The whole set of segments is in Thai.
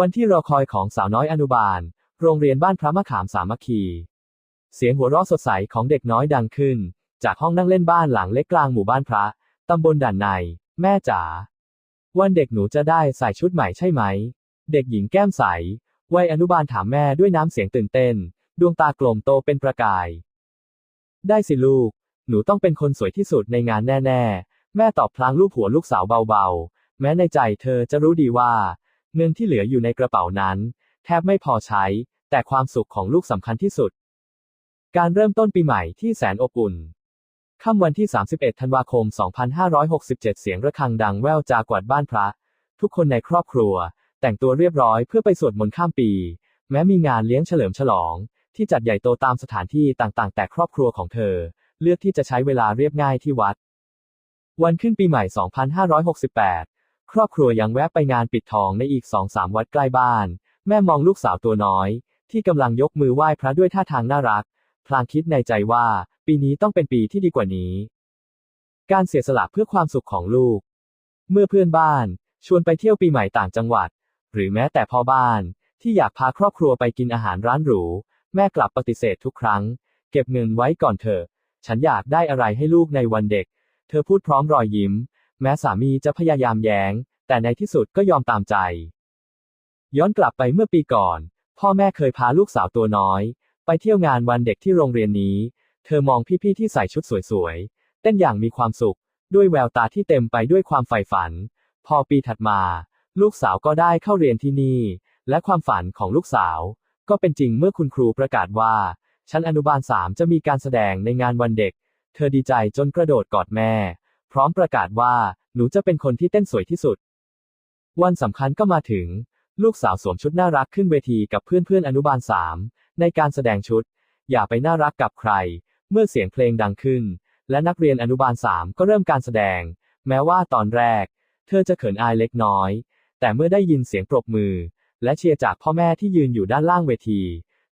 วันที่รอคอยของสาวน้อยอนุบาล โรงเรียนบ้านพระมะขามสามัคคี เสียงหัวเราะสดใสของเด็กน้อยดังขึ้น จากห้องนั่งเล่นบ้านหลังเล็กกลางหมู่บ้านพระ ตำบลด่านใน แม่จ๋า วันเด็กหนูจะได้ใส่ชุดใหม่ใช่ไหม เด็กหญิงแก้มใส วัยอนุบาลถามแม่ด้วยน้ำเสียงตื่นเต้น ดวงตากลมโตเป็นประกาย ได้สิลูก หนูต้องเป็นคนสวยที่สุดในงานแน่ ๆ แม่ตอบพลางลูบหัวลูกสาวเบาๆ แม้ในใจเธอจะรู้ดีว่า เงินที่เหลืออยู่ในกระเป๋านั้น แทบไม่พอใช้ แต่ความสุขของลูกสำคัญที่สุด การเริ่มต้นปีใหม่ที่แสนอบอุ่นค่ำวันที่ 31 ธันวาคม 2567 เสียงระฆังดังแว่วจากกวาดบ้านพระ ทุกคนในครอบครัว แต่งตัวเรียบร้อยเพื่อไปสวดมนต์ข้ามปี แม้มีงานเลี้ยงเฉลิมฉลอง ที่จัดใหญ่โตตามสถานที่ต่างๆ แต่ครอบครัวของเธอ เลือกที่จะใช้เวลาเรียบง่ายที่วัด วันขึ้นปีใหม่ 2568 ครอบครัวยังแวะไปงานปิดทองในอีก2-3วัดใกล้บ้าน แม่มองลูกสาวตัวน้อย ที่กำลังยกมือไหว้พระด้วยท่าทางน่ารัก พลางคิดในใจว่า ปีนี้ต้องเป็นปีที่ดีกว่านี้ การเสียสละเพื่อความสุขของลูก เมื่อเพื่อนบ้าน ชวนไปเที่ยวปีใหม่ต่างจังหวัด หรือแม้แต่พ่อบ้าน ที่อยากพาครอบครัวไปกินอาหารร้านหรู แม่กลับปฏิเสธทุกครั้ง เก็บเงินไว้ก่อนเถอะ ฉันอยากได้อะไรให้ลูกในวันเด็ก เธอพูดพร้อมรอยยิ้ม แม้สามีจะพยายามแย้ง แต่ในที่สุดก็ยอมตามใจ ย้อนกลับไปเมื่อปีก่อน พ่อแม่เคยพาลูกสาวตัวน้อย ไปเที่ยวงานวันเด็กที่โรงเรียนนี้ เธอมองพี่ๆที่ใส่ชุดสวยๆ เต้นอย่างมีความสุข ด้วยแววตาที่เต็มไปด้วยความใฝ่ฝัน พอปีถัดมา ลูกสาวก็ได้เข้าเรียนที่นี่ และความฝันของลูกสาว ก็เป็นจริงเมื่อคุณครูประกาศว่าชั้นอนุบาลสามจะมีการแสดงในงานวันเด็ก เธอดีใจจนกระโดดกอดแม่ ร้อมประกาศว่า หนูจะเป็นคนที่เต้นสวยที่สุด วันสำคัญก็มาถึง ลูกสาวสวมชุดน่ารักขึ้นเวทีกับเพื่อนๆอนุบาลสามในการแสดงชุด อย่าไปน่ารักกับใคร เมื่อเสียงเพลงดังขึ้น และนักเรียนอนุบาลสามก็เริ่มการแสดง แม้ว่าตอนแรก เธอจะเขินอายเล็กน้อย แต่เมื่อได้ยินเสียงปรบมือ และเชียร์จากพ่อแม่ที่ยืนอยู่ด้านล่างเวที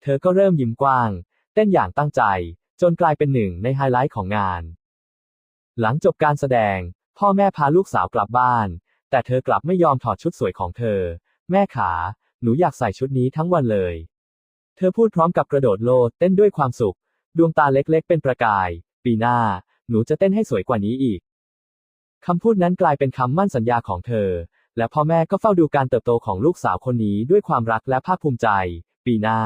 เธอก็เริ่มยิ้มกว้าง เต้นอย่างตั้งใจ จนกลายเป็นหนึ่งในไฮไลท์ของงาน หลังจบการแสดง พ่อแม่พาลูกสาวกลับบ้าน แต่เธอกลับไม่ยอมถอดชุดสวยของเธอ แม่ขา หนูอยากใส่ชุดนี้ทั้งวันเลย เธอพูดพร้อมกับกระโดดโลดเต้นด้วยความสุข ดวงตาเล็กๆ เป็นประกาย ปีหน้า หนูจะเต้นให้สวยกว่านี้อีกคำพูดนั้นกลายเป็นคำมั่นสัญญาของเธอ และพ่อแม่ก็เฝ้าดูการเติบโตของลูกสาวคนนี้ด้วยความรักและภาคภูมิใจ ปีหน้า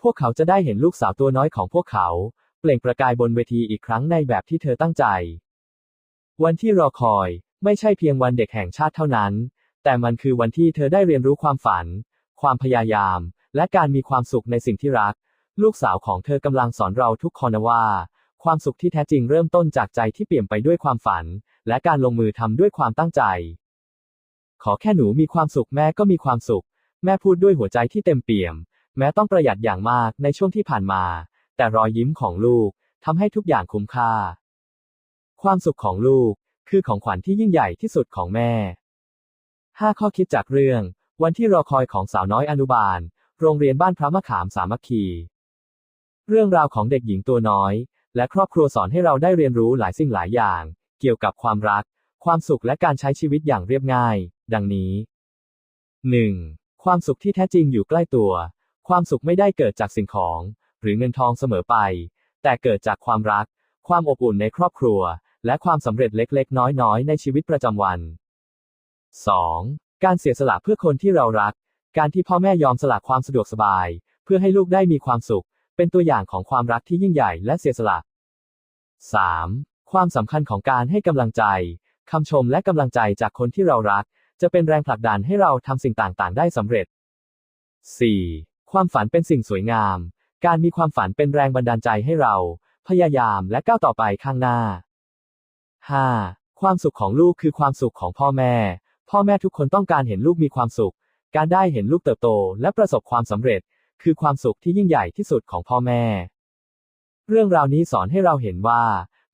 พวกเขาจะได้เห็นลูกสาวตัวน้อยของพวกเขา เปล่งประกายบนเวทีอีกครั้งในแบบที่เธอตั้งใจ วันที่รอคอย ไม่ใช่เพียงวันเด็กแห่งชาติเท่านั้น แต่มันคือวันที่เธอได้เรียนรู้ความฝัน ความพยายาม และการมีความสุขในสิ่งที่รัก ลูกสาวของเธอกำลังสอนเราทุกคนว่า ความสุขที่แท้จริงเริ่มต้นจากใจที่เปลี่ยมไปด้วยความฝัน และการลงมือทำด้วยความตั้งใจ ขอแค่หนูมีความสุขแม่ก็มีความสุข แม่พูดด้วยหัวใจที่เต็มเปี่ยม แม้ต้องประหยัดอย่างมากในช่วงที่ผ่านมา แต่รอยยิ้มของลูกทำให้ทุกอย่างคุ้มค่า ความสุขของลูกคือของขวัญที่ยิ่งใหญ่ที่สุดของแม่ 5 ข้อคิดจากเรื่อง วันที่รอคอยของสาวน้อยอนุบาล โรงเรียนบ้านพระมะขามสามัคคี เรื่องราวของเด็กหญิงตัวน้อย และครอบครัวสอนให้เราได้เรียนรู้หลายสิ่งหลายอย่าง เกี่ยวกับความรัก ความสุขและการใช้ชีวิตอย่างเรียบง่าย ดังนี้ 1. ความสุขที่แท้จริงอยู่ใกล้ตัว ความสุขไม่ได้เกิดจากสิ่งของ รือเงินทองเสมอไป แต่เกิดจากความรัก ความอบอุ่นในครอบครัว และความสำเร็จเล็ก ๆ น้อยๆ ในชีวิตประจำวัน 2. การเสียสละเพื่อคนที่เรารัก การที่พ่อแม่ยอมสละความสะดวกสบาย เพื่อให้ลูกได้มีความสุข เป็นตัวอย่างของความรักที่ยิ่งใหญ่และเสียสละ 3. ความสำคัญของการให้กำลังใจคำชมและกำลังใจจากคนที่เรารัก จะเป็นแรงผลักดันให้เราทำสิ่งต่างๆ ได้สำเร็จ 4. ความฝันเป็นสิ่งสวยงาม การมีความฝันเป็นแรงบันดาลใจให้เรา พยายามและก้าวต่อไปข้างหน้า 5. ความสุขของลูกคือความสุขของพ่อแม่ พ่อแม่ทุกคนต้องการเห็นลูกมีความสุข การได้เห็นลูกเติบโตและประสบความสำเร็จ คือความสุขที่ยิ่งใหญ่ที่สุดของพ่อแม่ เรื่องราวนี้สอนให้เราเห็นว่า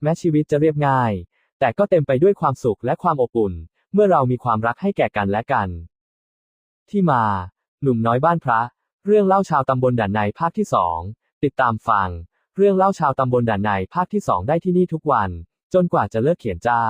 แม้ชีวิตจะเรียบง่าย แต่ก็เต็มไปด้วยความสุขและความอบอุ่น เมื่อเรามีความรักให้แก่กันและกัน ที่มา หนุ่มน้อยบ้านพระ เรื่องเล่าชาวตำบลด่านในภาคที่สองติดตามฟัง เรื่องเล่าชาวตำบลด่านในภาคที่สองได้ที่นี่ทุกวัน จนกว่าจะเลิกเขียนจ้า